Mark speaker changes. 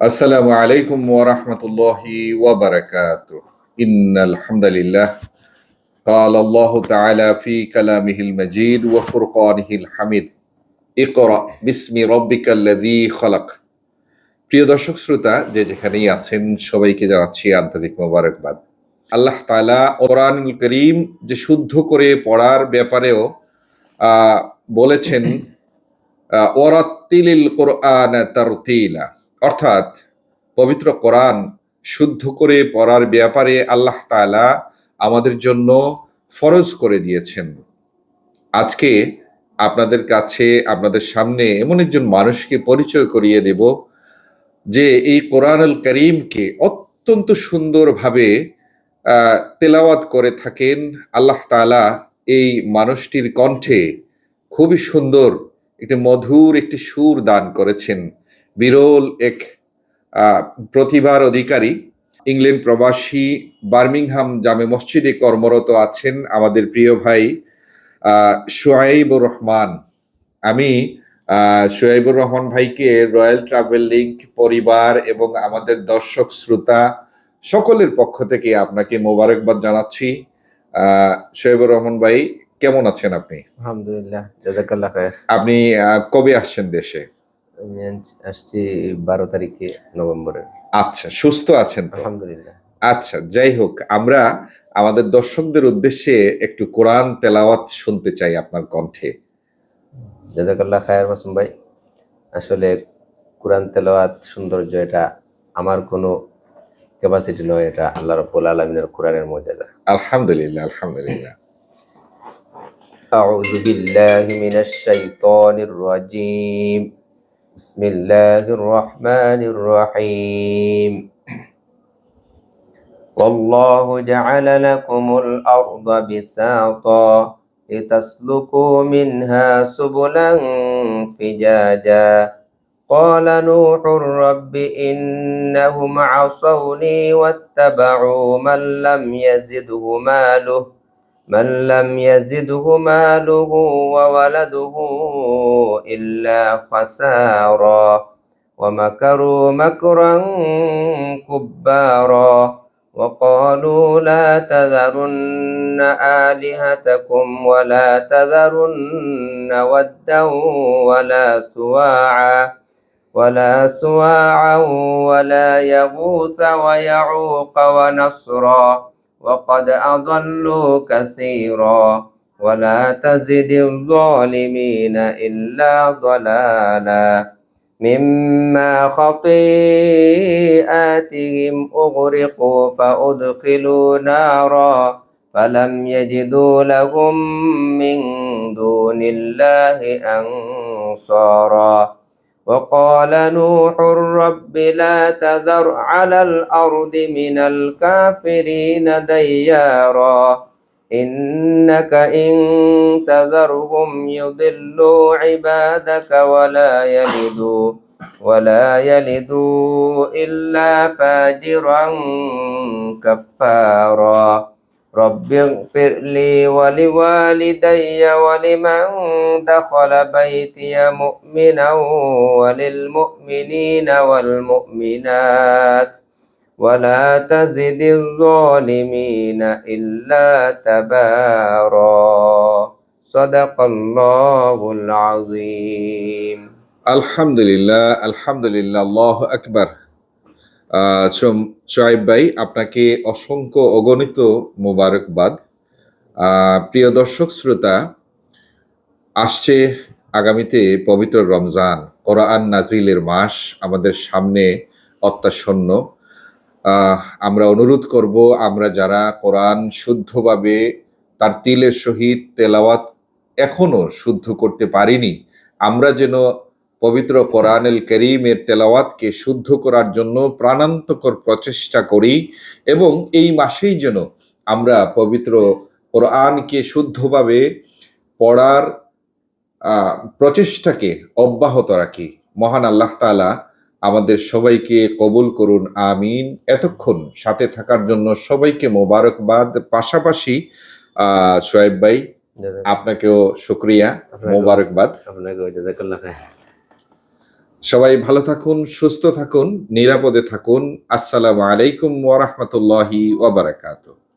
Speaker 1: السلام عليكم ورحمة الله وبركاته إن الحمد لله قال الله تعالى في كلامه المجيد وفرقانه الحميد اقرأ باسم ربك الذي خلق প্রিয় দর্শক শ্রোতা যে যেখানেই আছেন সবাইকে জানাচ্ছি আন্তরিক মোবারকবাদ আল্লাহ তাআলা কোরআনুল করিম যে শুদ্ধ করে পড়ার ব্যাপারেও আহ, বলেছেন আহ, ওয়ারাত্তিলিল কোরআন তারতিলা অর্থাৎ পবিত্র কোরআন শুদ্ধ করে পড়ার ব্যাপারে আল্লাহ তাআলা আমাদের জন্য ফরজ করে দিয়েছেন। আজকে আপনাদের কাছে, আপনাদের সামনে এমন একজন মানুষকে পরিচয় করিয়ে দেব যে এই কোরআনুল করিমকে অত্যন্ত সুন্দরভাবে তেলাওয়াত করে থাকেন। আল্লাহ তাআলা এই মানুষটির কণ্ঠে খুবই সুন্দর একটি মধুর একটি সুর দান করেছেন। বিরল এক প্রতিভার অধিকারী ইংল্যান্ড প্রবাসী বার্মিংহাম জামে মসজিদে কর্মরত আছেন আমাদের প্রিয় ভাই আহ, শুয়াইবুর রহমান। আমি সোয়াইবুর রহমান ভাইকে রয়্যাল ট্রাভেল লিঙ্ক পরিবার এবং আমাদের দর্শক শ্রোতা সকলের পক্ষ থেকে আপনাকে মোবারকবাদ জানাচ্ছি। আহ, রহমান ভাই কেমন আছেন আপনি?
Speaker 2: আলহামদুলিল্লাহ জাজাকাল্লাহ
Speaker 1: আপনি কবে আসছেন দেশে?
Speaker 2: আমি আজ- আসছি বারো তারিখে নভেম্বরের
Speaker 1: আচ্ছা সুস্থ আছেন তো
Speaker 2: আলহামদুলিল্লাহ
Speaker 1: আচ্ছা যাই হোক আমরা আমাদের দর্শকদের উদ্দেশ্যে একটু কোরআন তেলাওয়াত শুনতে চাই আপনার কণ্ঠে
Speaker 2: জাজাকাল্লাহ খায়ের মাসুম ভাই আসলে কোরআন তেলাওয়াত সৌন্দর্য এটা আমার কোনো ক্যাপাসিটি নয় এটা আল্লাহ রব্বুল আলমিনের কোরআনের মর্যাদা
Speaker 1: আলহামদুলিল্লাহ আলহামদুলিল্লাহ
Speaker 2: أعوذ بالله من الشيطان الرجيم بسم الله الرحمن الرحيم. والله جعل لكم الأرض بساطا لتسلكوا منها سبلا فجاجا. قال نوح رب إنهم عصوني واتبعوا من لم يزده ماله. من لم يزده ماله وولده إلا خسارا ومكروا مكرا كبارا وقالوا لا تذرن آلهتكم ولا تذرن ودا ولا سواعا ولا سواعا ولا يغوث ويعوق ونصرا وقد أضلوا كثيرا ولا تزد الظالمين إلا ضلالا مما خطيئاتهم أغرقوا فأدخلوا نارا فلم يجدوا لهم من دون الله أنصارا وقال نوح رب لا تذر على الأرض من الكافرين ديارا إنك إن تذرهم يضلوا عبادك ولا يلدوا ولا يلدوا إلا فاجرا كفارا رب اغفر لي ولوالدي ولمن دخل بيتي مؤمنا وللمؤمنين والمؤمنات ولا تزد الظالمين إلا تبارا. صدق الله العظيم.
Speaker 1: الحمد لله الحمد لله الله أكبر. সোহাইব ভাই, আপনাকে অসংখ্য অগণিত মোবারকবাদ। প্রিয় দর্শক, শ্রোতা, আসছে আগামীতে পবিত্র রমজান, কোরআন নাজিলের মাস আমাদের সামনে অত্যাসন্ন। আমরা অনুরোধ করব, আমরা যারা কোরআন শুদ্ধভাবে তার তিলের সহিত তেলাওয়াত এখনও শুদ্ধ করতে পারিনি, আমরা যেন পবিত্র কোরআনুল করিমের তেলাওয়াতকে শুদ্ধ করার জন্য প্রাণান্তকর প্রচেষ্টা করি এবং এই মাসেই যেন আমরা পবিত্র কোরআনকে শুদ্ধভাবে পড়ার প্রচেষ্টাকে অব্যাহত রাখি। মহান আল্লাহ তাআলা আমাদের সবাইকে কবুল করুন আমিন। এতক্ষণ সাথে থাকার জন্য সবাইকে মোবারকবাদ। পাশাপাশি আহ সোয়েব ভাই আপনাকেও শুক্রিয়া মোবারকবাদ। সবাই ভালো থাকুন সুস্থ থাকুন নিরাপদে থাকুন। আসসালামু আলাইকুম ওয়ারাহমাতুল্লাহি রাহমাতুল্লাহি ওয়া বারাকাতুহু।